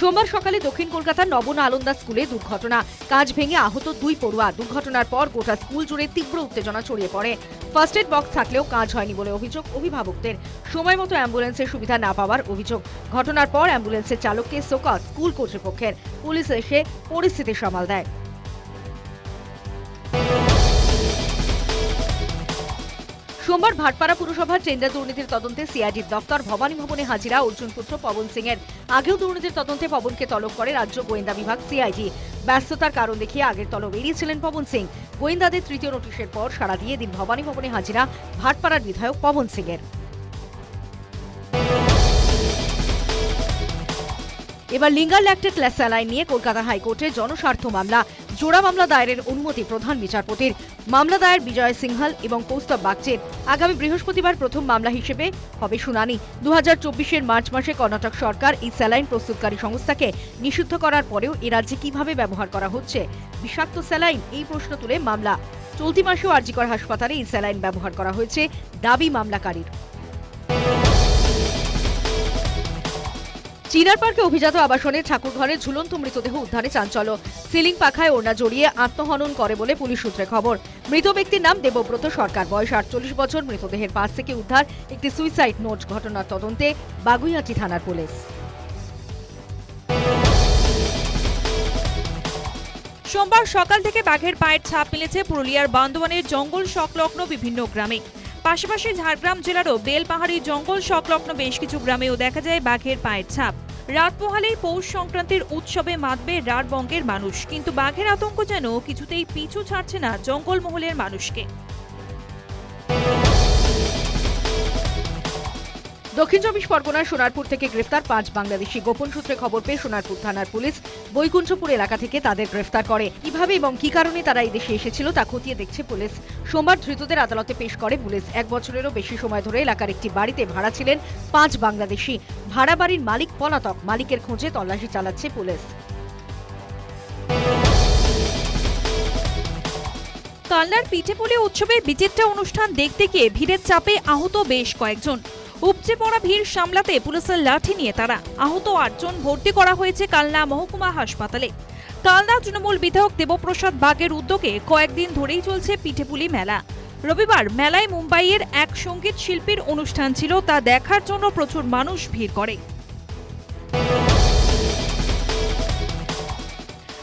সোমবার সকালে দক্ষিণ কলকাতার নবনা আলন্দা স্কুলে দুর্ঘটনা। কাজ ভেঙে আহত দুই পড়ুয়া। দুর্ঘটনার পর গোটা স্কুল জুড়ে তীব্র উত্তেজনা ছড়িয়ে পড়ে। ফার্স্ট এড বক্স থাকলেও কাজ হয়নি বলে অভিযোগ অভিভাবকদের। সময় মতো অ্যাম্বুলেন্সের সুবিধা না পাওয়ার অভিযোগ। ঘটনার পর অ্যাম্বুলেন্সের চালককে সোকা স্কুল কর্তৃপক্ষের। পুলিশ এসে পরিস্থিতি সামাল দেয়। সোমবার ভাটপাড়া পুরসভার টেন্ডার দুর্নীতির তদন্তে সিআইডির দপ্তর ভবানী ভবনে হাজিরা অর্জুন পুত্র পবন সিং এর আগেও দুর্নীতির তদন্তে পবনকে তলব করে রাজ্য গোয়েন্দা বিভাগ সিআইডি। ব্যস্ততার কারণ দেখিয়ে আগের তলব এড়িয়েছিলেন পবন সিং। গোয়েন্দাদের তৃতীয় নোটিশের পর সারা দিয়ে দিন ভবানী ভবনে হাজিরা ভাটপাড়ার বিধায়ক পবন সিং এর এবার লিঙ্গার ল্যাকটেড স্যালাইন নিয়ে কলকাতা হাইকোর্টে জনস্বার্থ মামলা। জোড়া মামলা দায়েরের অনুমতি প্রধান বিচারপতির। মামলা দায়ের বিজয় সিংহাল এবং কৌস্তব বাগচের আগামী বৃহস্পতিবার প্রথম মামলা হিসেবে হবে শুনানি। দু হাজার মার্চ মাসে কর্ণাটক সরকার এই স্যালাইন প্রস্তুতকারী সংস্থাকে নিষিদ্ধ করার পরেও এ রাজ্যে কীভাবে ব্যবহার করা হচ্ছে? বিষাক্ত স্যালাইন, এই প্রশ্ন তুলে মামলা। চলতি মাসেও আরজিকর হাসপাতালে এই স্যালাইন ব্যবহার করা হয়েছে। দাবি মামলাকারীর। চিনার পার্কে অভিজাত আবাসনে ঠাকুরঘরে ঝুলন্ত মৃতদেহ উদ্ধারে চাঞ্চল্য। সিলিং পাখায় ওড়না জড়িয়ে আত্মহনন করে বলে পুলিশ সূত্রে খবর। মৃত ব্যক্তির নাম দেবব্রত সরকার। বয়স আটচল্লিশ বছর। মৃতদেহের পাশ থেকে উদ্ধার একটি সুইসাইড নোট ঘটনার তদন্তে বাগুইয়াটি থানার পুলিশ। সোমবার সকাল থেকে বাঘের পায়ের ছাপ মিলেছে পুরুলিয়ার বান্দোয়ানের জঙ্গল সংলগ্ন বিভিন্ন গ্রামে। পাশাপাশি ঝাড়গ্রাম জেলারও বেলপাহাড়ি জঙ্গল সংলগ্ন বেশ কিছু গ্রামেও দেখা যায় বাঘের পায়ের ছাপ। রাত পোহালেই পৌষ সংক্রান্তির উৎসবে মাতবে রাঢ়বঙ্গের মানুষ। কিন্তু বাঘের আতঙ্ক যেন কিছুতেই পিছু ছাড়ছে না জঙ্গলমহলের মানুষকে। দক্ষিণ চব্বিশ পরগনার সোনারপুর থেকে গ্রেফতার পাঁচ বাংলাদেশি। গোপন সূত্রে খবর পেয়ে সোনারপুর থানার পুলিশ বৈকুণ্ঠপুর এলাকা থেকে তাদের গ্রেফতার করে। কীভাবে এবং কি কারণে তারা এই দেশে এসেছিল তা খতিয়ে দেখছে পুলিশ। সোমবার ধৃতদের আদালতে পেশ করে পুলিশ। এক বছরেরও বেশি সময় ধরে এলাকার একটি বাড়িতে ভাড়া ছিলেন পাঁচ বাংলাদেশি। ভাড়া বাড়ির মালিক পলাতক। মালিকের খোঁজে তল্লাশি চালাচ্ছে পুলিশ। কালনার পিঠেপুলি উৎসবের বিচিত্রা অনুষ্ঠান দেখতে গিয়ে ভিড়ের চাপে আহত বেশ কয়েকজন। উপচে পড়া ভিড় সামলাতে পুলিশের লাঠি নিয়ে তারা আহত আটজন ভর্তি করা হয়েছে কালনা মহকুমা হাসপাতালে। কালনা তৃণমূল বিধায়ক দেবপ্রসাদ বাগের উদ্যোগে কয়েকদিন ধরেই চলছে পিঠেপুলি মেলা। রবিবার মেলায় মুম্বাইয়ের এক সংগীত শিল্পীর অনুষ্ঠান ছিল, তা দেখার জন্য প্রচুর মানুষ ভিড় করে।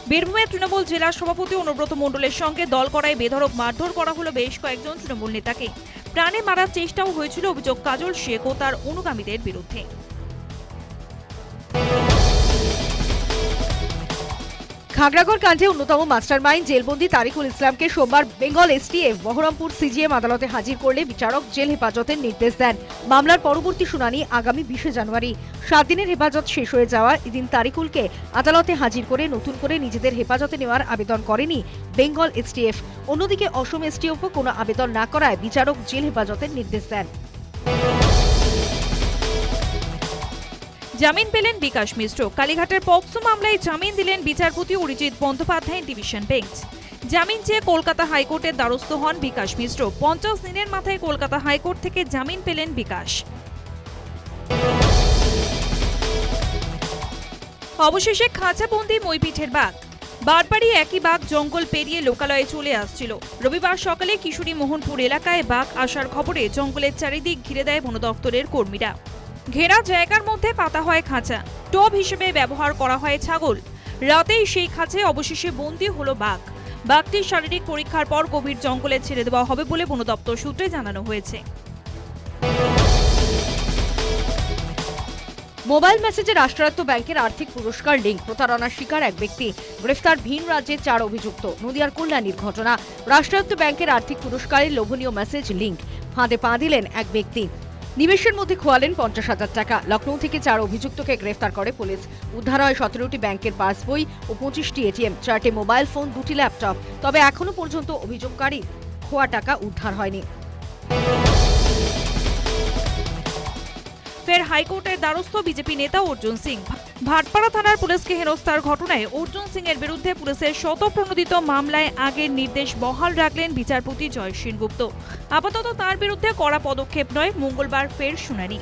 বীরভূমের তৃণমূল জেলা সভাপতি অনুব্রত মণ্ডলের সঙ্গে দল করায় বেধরক মারধর করা হলো বেশ কয়েকজন তৃণমূল নেতাকে। প্রাণে মারার চেষ্টাও হয়েছিল অভিযোগ কাজল শেখ ও তার অনুগামীদের বিরুদ্ধে। খাগড়াগড় কাণ্ডে অন্যতম মাস্টারমাইন্ড জেলবন্দি তারিকুল ইসলামকে সোমবার বেঙ্গল এসটিএফ বহরমপুর সিজিএম আদালতে হাজির করলে বিচারক জেল হেফাজতের নির্দেশ দেন। মামলার পরবর্তী শুনানি আগামী বিশে জানুয়ারি। সাত দিনের হেফাজত শেষ হয়ে যাওয়া এদিন তারিকুলকে আদালতে হাজির করে নতুন করে নিজেদের হেফাজতে নেওয়ার আবেদন করেনি বেঙ্গল এসটিএফ অন্যদিকে অসম এসটিএফও কোনো আবেদন না করায় বিচারক জেল হেফাজতের নির্দেশ দেন। জামিন পেলেন বিকাশ মিশ্র। কালীঘাটের পক্সো মামলায় জামিন দিলেন বিচারপতি অরিজিৎ বন্দ্যোপাধ্যায়, ডিভিশন বেঞ্চ। জামিন চেয়ে কলকাতা হাইকোর্টের দ্বারস্থ হন বিকাশ মিশ্র। পঞ্চাশ দিনের মাথায় কলকাতা হাইকোর্ট থেকে জামিন পেলেন বিকাশ। অবশেষে খাঁচাবন্দি মইপিঠের বাঘ। বারবারই একই বাঘ জঙ্গল পেরিয়ে লোকালয়ে চলে আসছিল। রবিবার সকালে কিশোরী মোহনপুর এলাকায় বাঘ আসার খবরে জঙ্গলের চারিদিক ঘিরে দেয় বন দপ্তরের কর্মীরা। ঘেরা জায়গার মধ্যে পাতা হয় খাঁচা। টব হিসেবে ব্যবহার করা হয় ছাগল। রাতেই সেই খাঁচে অবশেষে বন্দী হলো বাঘ। বাঘটির শারীরিক পরীক্ষার পর গভীর জঙ্গলে ছেড়ে দেওয়া হবে বলে বন দপ্তর সূত্রে জানানো হয়েছে। মোবাইল মেসেজে রাষ্ট্রায়ত্ত ব্যাংকের আর্থিক পুরস্কার লিঙ্ক। প্রতারণার শিকার এক ব্যক্তি। গ্রেফতার ভিন রাজ্যের চার অভিযুক্ত। নদিয়ার কল্যাণীর ঘটনা। রাষ্ট্রায়ত্ত ব্যাংকের আর্থিক পুরস্কারের লোভনীয় মেসেজ লিঙ্ক। ফাঁদে পা দিলেন এক ব্যক্তি। নিমেষের মধ্যে খোয়ালেন পঞ্চাশ হাজার টাকা। লখনৌ থেকে চার অভিযুক্তকে গ্রেফতার করে পুলিশ। উদ্ধার হয় সতেরোটি ব্যাংকের পাসবই ও পঁচিশটি এটিএম। চারটি মোবাইল ফোন, দুটি ল্যাপটপ। তবে এখনও পর্যন্ত অভিযোগকারী খোয়া টাকা উদ্ধার হয়নি। ফের হাইকোর্টের দ্বারস্থ বিজেপি নেতা অর্জুন সিং। ভাটপাড়া থানার পুলিশকে হেনস্থার ঘটনায় অর্জুন সিং এর বিরুদ্ধে পুলিশের শতপ্রণোদিত মামলায় আগের নির্দেশ বহাল রাখলেন বিচারপতি জয় সেনগুপ্ত। আপাতত তার বিরুদ্ধে কড়া পদক্ষেপ নয়, মঙ্গলবার ফের শুনানি।